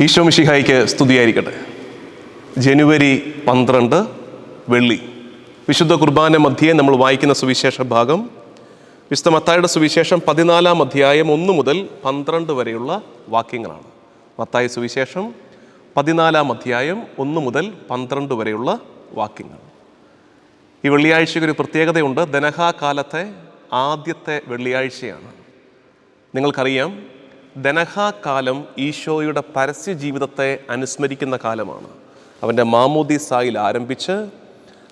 ഈശോ മിഷിഹായിക്ക് സ്തുതിയായിരിക്കട്ടെ. ജനുവരി പന്ത്രണ്ട് വെള്ളി. വിശുദ്ധ കുർബാന മധ്യേ നമ്മൾ വായിക്കുന്ന സുവിശേഷ ഭാഗം. വിശുദ്ധ മത്തായുടെ സുവിശേഷം പതിനാലാം അധ്യായം ഒന്ന് മുതൽ പന്ത്രണ്ട് വരെയുള്ള വാക്യങ്ങളാണ്. മത്തായ സുവിശേഷം പതിനാലാം അധ്യായം ഒന്ന് മുതൽ പന്ത്രണ്ട് വരെയുള്ള വാക്യങ്ങൾ. ഈ വെള്ളിയാഴ്ചയ്ക്ക് ഒരു പ്രത്യേകതയുണ്ട്. ദനഹാകാലത്തെ ആദ്യത്തെ വെള്ളിയാഴ്ചയാണ്. നിങ്ങൾക്കറിയാം ദനഹാകാലം ഈശോയുടെ പരസ്യ ജീവിതത്തെ അനുസ്മരിക്കുന്ന കാലമാണ്. അവന്റെ മാമോദിസായിൽ ആരംഭിച്ച്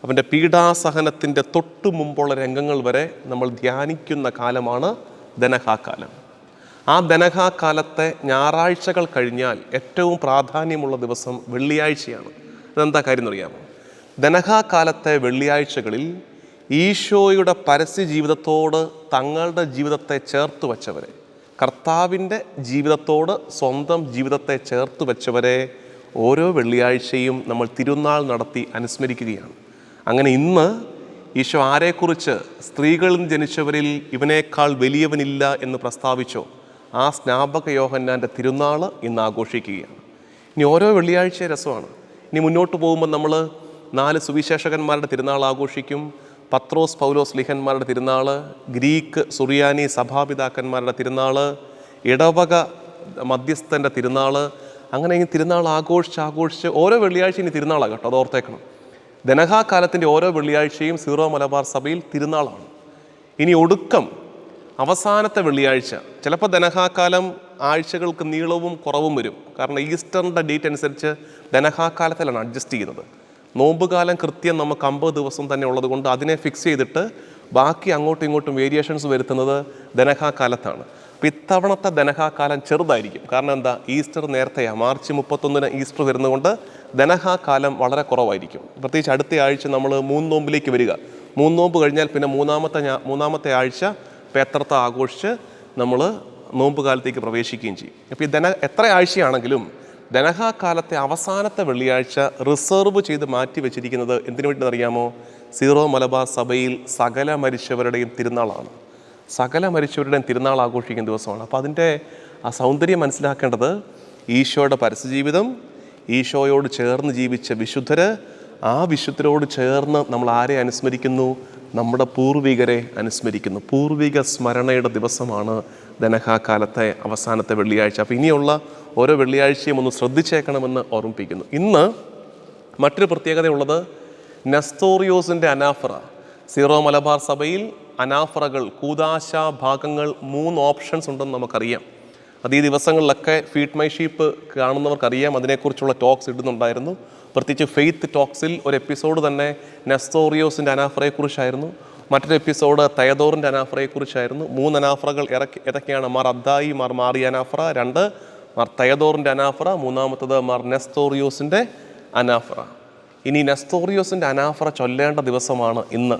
അവന്റെ പീഡാസഹനത്തിന്റെ തൊട്ടു മുമ്പുള്ള രംഗങ്ങൾ വരെ നമ്മൾ ധ്യാനിക്കുന്ന കാലമാണ് ദനഹാകാലം ആ ദനഹാകാലത്തെ ഞായറാഴ്ചകൾ കഴിഞ്ഞാൽ ഏറ്റവും പ്രാധാന്യമുള്ള ദിവസം വെള്ളിയാഴ്ചയാണ്. അതെന്താ കാര്യം എന്നറിയാമോ? ദനഹാകാലത്തെ വെള്ളിയാഴ്ചകളിൽ ഈശോയുടെ പരസ്യ ജീവിതത്തോട് തങ്ങളുടെ ജീവിതത്തെ ചേർത്ത് വച്ചവരെ കർത്താവിന്റെ ജീവിതത്തോട് സ്വന്തം ജീവിതത്തെ ചേർത്ത് വെച്ചവരെ ഓരോ വെള്ളിയാഴ്ചയും നമ്മൾ തിരുനാൾ നടത്തി അനുസ്മരിക്കുകയാണ്. അങ്ങനെ ഇന്ന് ഈശോ ആരെക്കുറിച്ച് സ്ത്രീകളിൽ ജനിച്ചവരിൽ ഇവനേക്കാൾ വലിയവനില്ല എന്ന് പ്രസ്താവിച്ചോ ആ സ്നാപക യോഹന്നാന്റെ തിരുനാൾ ഇന്ന് ആഘോഷിക്കുകയാണ്. ഇനി ഓരോ വെള്ളിയാഴ്ച രസമാണ്. ഇനി മുന്നോട്ട് പോകുമ്പോൾ നമ്മൾ നാല് സുവിശേഷകന്മാരുടെ തിരുനാൾ ആഘോഷിക്കും. പത്രോസ് പൗലോസ് ലിഹന്മാരുടെ തിരുനാൾ ഗ്രീക്ക് സുറിയാനി സഭാപിതാക്കന്മാരുടെ തിരുനാൾ ഇടവക മധ്യസ്ഥന്റെ തിരുനാൾ അങ്ങനെ ഇനി തിരുനാൾ ആഘോഷിച്ച് ആഘോഷിച്ച് ഓരോ വെള്ളിയാഴ്ച ഇനി തിരുനാളാണ് കേട്ടോ അത് ഓർത്തേക്കണം. ധനഹാകാലത്തിന്റെ ഓരോ വെള്ളിയാഴ്ചയും സീറോ മലബാർ സഭയിൽ തിരുനാളാണ്. ഇനി ഒടുക്കം അവസാനത്തെ വെള്ളിയാഴ്ച ചിലപ്പോൾ ധനഹാകാലം ആഴ്ചകൾക്ക് നീളവും കുറവും വരും. കാരണം ഈസ്റ്ററിന്റെ ഡേറ്റ് അനുസരിച്ച് ധനഹാകാലത്തിലാണ് അഡ്ജസ്റ്റ് ചെയ്യുന്നത്. നോമ്പുകാലം കൃത്യം നമുക്ക് അമ്പത് ദിവസം തന്നെ ഉള്ളത് കൊണ്ട് അതിനെ ഫിക്സ് ചെയ്തിട്ട് ബാക്കി അങ്ങോട്ടും ഇങ്ങോട്ടും വേരിയേഷൻസ് വരുത്തുന്നത് ധനഹാക്കാലത്താണ് അപ്പോൾ ഇത്തവണത്തെ ധനഹാക്കാലം ചെറുതായിരിക്കും. കാരണം എന്താ? ഈസ്റ്റർ നേരത്തെയാണ് മാർച്ച് മുപ്പത്തൊന്നിന് ഈസ്റ്റർ വരുന്നതുകൊണ്ട് ധനഹാക്കാലം വളരെ കുറവായിരിക്കും. പ്രത്യേകിച്ച് അടുത്ത ആഴ്ച നമ്മൾ മൂന്ന് നോമ്പിലേക്ക് വരിക. മൂന്ന് നോമ്പ് കഴിഞ്ഞാൽ പിന്നെ മൂന്നാമത്തെ മൂന്നാമത്തെ ആഴ്ച പേത്രത്തെ ആഘോഷിച്ച് നമ്മൾ നോമ്പ് കാലത്തേക്ക് പ്രവേശിക്കുകയും ചെയ്യും. അപ്പോൾ ഈ ധന എത്ര ആഴ്ചയാണെങ്കിലും ധനഹാകാലത്തെ അവസാനത്തെ വെള്ളിയാഴ്ച റിസർവ് ചെയ്ത് മാറ്റി വെച്ചിരിക്കുന്നത് എന്തിനു വേണ്ടി അറിയാമോ സീറോ മലബാർ സഭയിൽ സകല മരിച്ചവരുടെയും തിരുനാളാണ്. സകല മരിച്ചവരുടെയും തിരുനാൾ ആഘോഷിക്കുന്ന ദിവസമാണ്. അപ്പോൾ അതിന്റെ ആ സൗന്ദര്യം മനസ്സിലാക്കേണ്ടത് ഈശോയുടെ പരസ്യജീവിതം ഈശോയോട് ചേർന്ന് ജീവിച്ച വിശുദ്ധര് ആ വിശുദ്ധരോട് ചേർന്ന് നമ്മൾ ആരെ അനുസ്മരിക്കുന്നു? നമ്മുടെ പൂർവികരെ അനുസ്മരിക്കുന്നു. പൂർവിക സ്മരണയുടെ ദിവസമാണ് ധനഹാകാലത്തെ അവസാനത്തെ വെള്ളിയാഴ്ച. അപ്പോൾ ഇനിയുള്ള ഓരോ വെള്ളിയാഴ്ചയും ഒന്ന് ശ്രദ്ധിച്ചേക്കണമെന്ന് ഓർമ്മിപ്പിക്കുന്നു. ഇന്ന് മറ്റൊരു പ്രത്യേകതയുള്ളത് നെസ്തോറിയോസിന്റെ അനാഫറ. സീറോ മലബാർ സഭയിൽ അനാഫറകൾ കൂതാശ ഭാഗങ്ങൾ മൂന്ന് ഓപ്ഷൻസ് ഉണ്ടെന്ന് നമുക്കറിയാം. അത് ഈ ദിവസങ്ങളിലൊക്കെ ഫീഡ് മൈ ഷീപ്പ് കാണുന്നവർക്കറിയാം അതിനെക്കുറിച്ചുള്ള ടോക്സ് ഇടുന്നുണ്ടായിരുന്നു. പ്രത്യേകിച്ച് ഫെയ്ത്ത് ടോക്സിൽ ഒരു എപ്പിസോഡ് തന്നെ നെസ്തോറിയോസിന്റെ അനാഫറയെക്കുറിച്ചായിരുന്നു. മറ്റൊരു എപ്പിസോഡ് തയദോറിന്റെ അനാഫറയെക്കുറിച്ചായിരുന്നു. മൂന്ന് അനാഫറകൾ ഇറക്കി ഏതൊക്കെയാണ്? മാർ അദ്ദായി മാർ മാറി അനാഫറ രണ്ട് മാർ അനാഫറ മൂന്നാമത്തത് മാർ നെസ്തോറിയോസിന്റെ അനാഫറ. ഇനി നെസ്തോറിയോസിന്റെ അനാഫറ ചൊല്ലേണ്ട ദിവസമാണ് ഇന്ന്.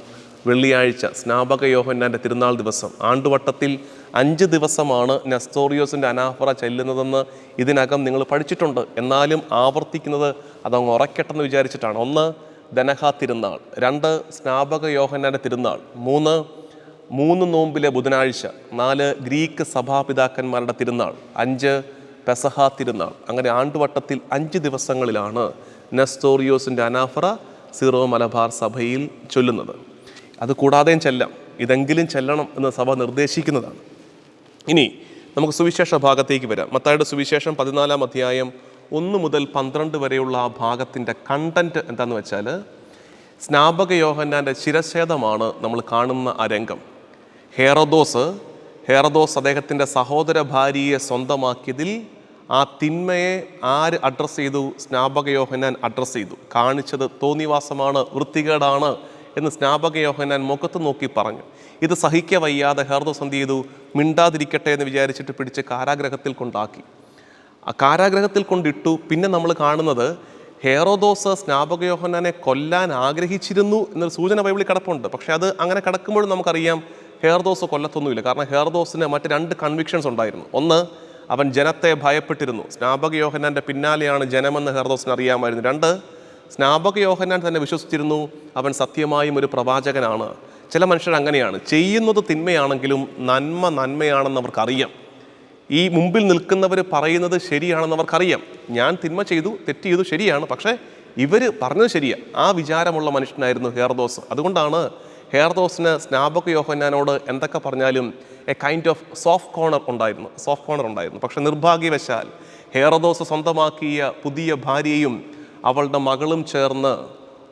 വെള്ളിയാഴ്ച സ്നാപക യോഹന്നാന്റെ തിരുനാൾ ദിവസം. ആണ്ടുവട്ടത്തിൽ അഞ്ച് ദിവസമാണ് നെസ്തോറിയോസിന്റെ അനാഫറ ചെല്ലുന്നതെന്ന് ഇതിനകം നിങ്ങൾ പഠിച്ചിട്ടുണ്ട്. എന്നാലും ആവർത്തിക്കുന്നത് അതങ്ങ് ഉറക്കട്ടെന്ന് വിചാരിച്ചിട്ടാണ്. ഒന്ന് ദനഹ തിരുനാൾ. രണ്ട് സ്നാപക യോഹന്നാന്റെ തിരുനാൾ. മൂന്ന് മൂന്ന് നോമ്പിലെ ബുധനാഴ്ച. നാല് ഗ്രീക്ക് സഭാപിതാക്കന്മാരുടെ തിരുനാൾ. അഞ്ച് പെസഹ തിരുനാൾ. അങ്ങനെ ആണ്ടുവട്ടത്തിൽ അഞ്ച് ദിവസങ്ങളിലാണ് നെസ്തോറിയോസിന്റെ അനാഫറ സീറോ മലബാർ സഭയിൽ ചൊല്ലുന്നത്. അത് കൂടാതെയും ചെല്ലാം. ഇതെങ്കിലും ചെല്ലണം എന്ന് സഭ നിർദ്ദേശിക്കുന്നതാണ്. ഇനി നമുക്ക് സുവിശേഷ ഭാഗത്തേക്ക് വരാം. മത്തായുടെ സുവിശേഷം പതിനാലാം അധ്യായം ഒന്ന് മുതൽ പന്ത്രണ്ട് വരെയുള്ള ആ ഭാഗത്തിന്റെ കണ്ടന്റ് എന്താണെന്ന് വെച്ചാൽ സ്നാപക യോഹന്നാന്റെ ശിരച്ഛേദമാണ് നമ്മൾ കാണുന്ന ആ രംഗം. ഹേറദോസ് ഹേറദോസ് അദ്ദേഹത്തിന്റെ സഹോദര ഭാര്യയെ സ്വന്തമാക്കിയതിൽ ആ തിന്മയെ ആര് അഡ്രസ്സ് ചെയ്തു? സ്നാപക യോഹന്നാൻ അഡ്രസ്സ് ചെയ്തു. കാണിച്ചത് തോന്നിവാസമാണ് വൃത്തികേടാണ് എന്ന് സ്നാപക യോഹന്നാൻ മുഖത്ത് നോക്കി പറഞ്ഞു. ഇത് സഹിക്ക വയ്യാതെ ഹെറദോസ് എന്ത് ചെയ്തു? മിണ്ടാതിരിക്കട്ടെ എന്ന് വിചാരിച്ചിട്ട് പിടിച്ച് കാരാഗ്രഹത്തിൽ കൊണ്ടാക്കി. ആ കാരാഗ്രഹത്തിൽ കൊണ്ടിട്ടു. പിന്നെ നമ്മൾ കാണുന്നത് ഹേറോദോസ് സ്നാപക യോഹന്നാനെ കൊല്ലാൻ ആഗ്രഹിച്ചിരുന്നു എന്നൊരു സൂചന ബൈബിളിൽ കിടപ്പുണ്ട്. പക്ഷേ അത് അങ്ങനെ കിടക്കുമ്പോഴും നമുക്കറിയാം ഹേർദോസ് കൊല്ലത്തൊന്നുമില്ല. കാരണം ഹെയർദോസിന് മറ്റ് രണ്ട് കൺവിക്ഷൻസ് ഉണ്ടായിരുന്നു. ഒന്ന് അവൻ ജനത്തെ ഭയപ്പെട്ടിരുന്നു. സ്നാപക യോഹന്നാന്റെ പിന്നാലെയാണ് ജനമെന്ന് ഹെർദോസിന് അറിയാമായിരുന്നു. രണ്ട് സ്നാപക യോഹന്നാൻ തന്നെ വിശ്വസിച്ചിരുന്നു അവൻ സത്യമായും ഒരു പ്രവാചകനാണ്. ചില മനുഷ്യർ അങ്ങനെയാണ്. ചെയ്യുന്നത് തിന്മയാണെങ്കിലും നന്മ നന്മയാണെന്ന് അവർക്കറിയാം. ഈ മുമ്പിൽ നിൽക്കുന്നവർ പറയുന്നത് ശരിയാണെന്ന് അവർക്കറിയാം. ഞാൻ തിന്മ ചെയ്തു തെറ്റ് ചെയ്തു ശരിയാണ്. പക്ഷേ ഇവർ പറഞ്ഞത് ശരിയാണ് ആ വിചാരമുള്ള മനുഷ്യനായിരുന്നു ഹെയർദോസ് അതുകൊണ്ടാണ് ഹെയർദോസിന് സ്നാപക യോഹന്നാനോട് എന്തൊക്കെ പറഞ്ഞാലും a kind of soft corner ഉണ്ടായിരുന്നു സോഫ്റ്റ് കോർണർ ഉണ്ടായിരുന്നു. പക്ഷെ നിർഭാഗ്യവശാൽ ഹെയർദോസ് സ്വന്തമാക്കിയ പുതിയ ഭാര്യയും അവളുടെ മകളും ചേർന്ന്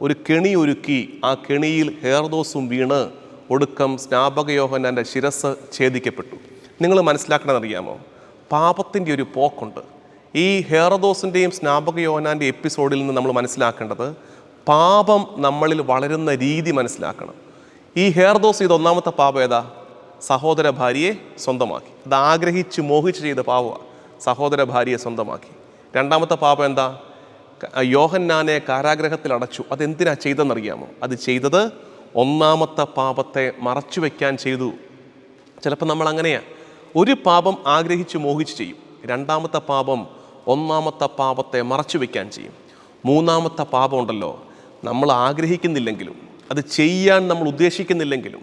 ഒരു കെണി ഒരുക്കി ആ കെണിയിൽ ഹെയർദോസും വീണ് ഒടുക്കം സ്നാപക യോഹന്നാന്റെ ശിരസ് ഛേദിക്കപ്പെട്ടു. നിങ്ങൾ മനസ്സിലാക്കണമെന്നറിയാമോ പാപത്തിന്റെ ഒരു പോക്കുണ്ട്. ഈ ഹെയർദോസിന്റെയും സ്നാപക യോഹനാന്റെ എപ്പിസോഡിൽ നിന്ന് നമ്മൾ മനസ്സിലാക്കേണ്ടത് പാപം നമ്മളിൽ വളരുന്ന രീതി മനസ്സിലാക്കണം. ഈ ഹെയർദോസ് ചെയ്ത ഒന്നാമത്തെ പാപം ഏതാ? സഹോദര ഭാര്യയെ സ്വന്തമാക്കി. അത് ആഗ്രഹിച്ച് മോഹിച്ച് ചെയ്ത പാപമാണ് സഹോദര ഭാര്യയെ സ്വന്തമാക്കി. രണ്ടാമത്തെ പാപം എന്താ? യോഹന്നാനെ കാരാഗ്രഹത്തിൽ അടച്ചു. അതെന്തിനാ ചെയ്തെന്നറിയാമോ അത് ചെയ്തത് ഒന്നാമത്തെ പാപത്തെ മറച്ചു വയ്ക്കാൻ ചെയ്തു. ചിലപ്പോൾ നമ്മൾ അങ്ങനെയാണ് ഒരു പാപം ആഗ്രഹിച്ച് മോഹിച്ച് ചെയ്യും. രണ്ടാമത്തെ പാപം ഒന്നാമത്തെ പാപത്തെ മറച്ചു വയ്ക്കാൻ ചെയ്യും. മൂന്നാമത്തെ പാപം ഉണ്ടല്ലോ. നമ്മൾ ആഗ്രഹിക്കുന്നില്ലെങ്കിലും അത് ചെയ്യാൻ നമ്മൾ ഉദ്ദേശിക്കുന്നില്ലെങ്കിലും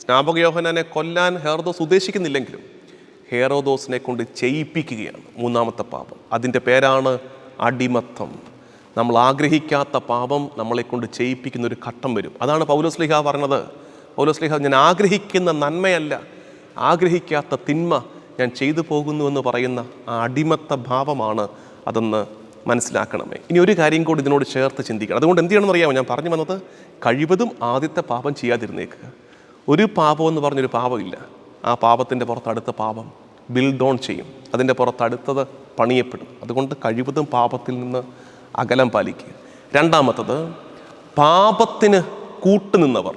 സ്നാപക യോഹനാനെ കൊല്ലാൻ ഹെയർദോസ് ഉദ്ദേശിക്കുന്നില്ലെങ്കിലും ഹെയറോദോസിനെ കൊണ്ട് ചെയ്യിപ്പിക്കുകയാണ് മൂന്നാമത്തെ പാപം. അതിന്റെ പേരാണ് അടിമത്തം. നമ്മൾ ആഗ്രഹിക്കാത്ത പാപം നമ്മളെ കൊണ്ട് ചെയ്യിപ്പിക്കുന്ന ഒരു ഘട്ടം വരും. അതാണ് പൗലോസ്ലിഹ പറഞ്ഞത്. പൗലോസ്ലിഹ ഞാൻ ആഗ്രഹിക്കുന്ന നന്മയല്ല ആഗ്രഹിക്കാത്ത തിന്മ ഞാൻ ചെയ്തു പോകുന്നു എന്ന് പറയുന്ന ആ അടിമത്ത ഭാവമാണ് അതെന്ന് മനസ്സിലാക്കണമേ. ഇനി ഒരു കാര്യം കൂടി ഇതിനോട് ചേർത്ത് ചിന്തിക്കണം. അതുകൊണ്ട് എന്ത് ചെയ്യണമെന്ന് അറിയാമോ? ഞാൻ പറഞ്ഞു വന്നത് കഴിവതും ആദ്യത്തെ പാപം ചെയ്യാതിരുന്നേക്കുക ഒരു പാപം എന്ന് പറഞ്ഞൊരു പാപമില്ല. ആ പാപത്തിന്റെ പുറത്ത് അടുത്ത പാപം ബിൽഡ് ഓൺ ചെയ്യും. അതിന്റെ പുറത്ത് അടുത്തത് പണിയപ്പെടും. അതുകൊണ്ട് കഴിവതും പാപത്തിൽ നിന്ന് അകലം പാലിക്കുക. രണ്ടാമത്തത് പാപത്തിന് കൂട്ടുനിന്നവർ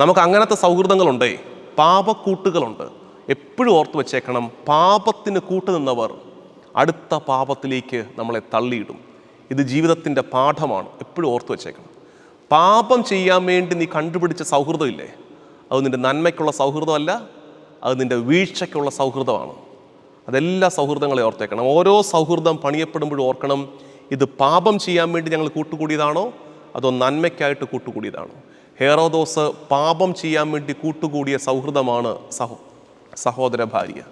നമുക്ക് അങ്ങനത്തെ സൗഹൃദങ്ങളുണ്ടേ. പാപക്കൂട്ടുകളുണ്ട്. എപ്പോഴും ഓർത്ത് വെച്ചേക്കണം. പാപത്തിന് കൂട്ടുനിന്നവർ അടുത്ത പാപത്തിലേക്ക് നമ്മളെ തള്ളിയിടും. ഇത് ജീവിതത്തിന്റെ പാഠമാണ്. എപ്പോഴും ഓർത്തു വച്ചേക്കണം. പാപം ചെയ്യാൻ വേണ്ടി നീ കണ്ടുപിടിച്ച സൗഹൃദമില്ലേ? അത് നിന്റെ നന്മയ്ക്കുള്ള സൗഹൃദമല്ല അത് നിന്റെ വീഴ്ചയ്ക്കുള്ള സൗഹൃദമാണ്. അതെല്ലാ സൗഹൃദങ്ങളെ ഓർത്തേക്കണം. ഓരോ സൗഹൃദം പണിയപ്പെടുമ്പോഴും ഓർക്കണം ഇത് പാപം ചെയ്യാൻ വേണ്ടി ഞങ്ങൾ കൂട്ടുകൂടിയതാണോ? അതോ നന്മയ്ക്കായിട്ട് കൂട്ടുകൂടിയതാണോ? ഹേറോദോസ് പാപം ചെയ്യാൻ വേണ്ടി കൂട്ടുകൂടിയ സൗഹൃദമാണ് സഹോ സഹോദര ഭാര്യ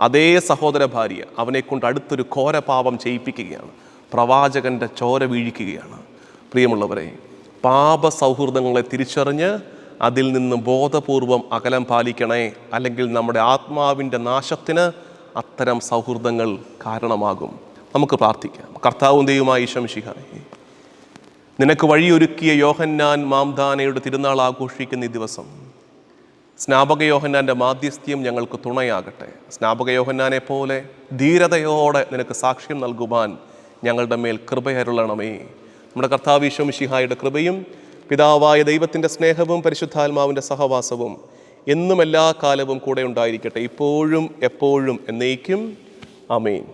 അതേ സഹോദര ഭാര്യ അവനെക്കൊണ്ട് അടുത്തൊരു ഘോരപാപം ചെയ്യിപ്പിക്കുകയാണ്. പ്രവാചകന്റെ ചോര വീഴിക്കുകയാണ്. പ്രിയമുള്ളവരെ പാപ സൗഹൃദങ്ങളെ തിരിച്ചറിഞ്ഞ് അതിൽ നിന്ന് ബോധപൂർവം അകലം പാലിക്കണേ അല്ലെങ്കിൽ നമ്മുടെ ആത്മാവിന്റെ നാശത്തിന് അത്തരം സൗഹൃദങ്ങൾ കാരണമാകും. നമുക്ക് പ്രാർത്ഥിക്കാം. കർത്താവും ദൈവമായി ശംശിഹായി നിനക്ക് വഴിയൊരുക്കിയ യോഹന്നാൻ മാംദാനയുടെ തിരുനാൾ ആഘോഷിക്കുന്ന ഈ ദിവസം സ്നാപക യോഹന്നാന്റെ മാധ്യസ്ഥ്യം ഞങ്ങൾക്ക് തുണയാകട്ടെ. സ്നാപക യോഹന്നാനെ പോലെ ധീരതയോടെ നിനക്ക് സാക്ഷ്യം നൽകുവാൻ ഞങ്ങളുടെ മേൽ കൃപയരുളണമേ. നമ്മുടെ കർത്താവ് ഈശോമിഷിഹായുടെ കൃപയും പിതാവായ ദൈവത്തിന്റെ സ്നേഹവും പരിശുദ്ധാത്മാവിന്റെ സഹവാസവും എന്നും എല്ലാ കാലവും കൂടെ ഉണ്ടായിരിക്കട്ടെ. ഇപ്പോഴും എപ്പോഴും എന്നേക്കും. ആമേൻ.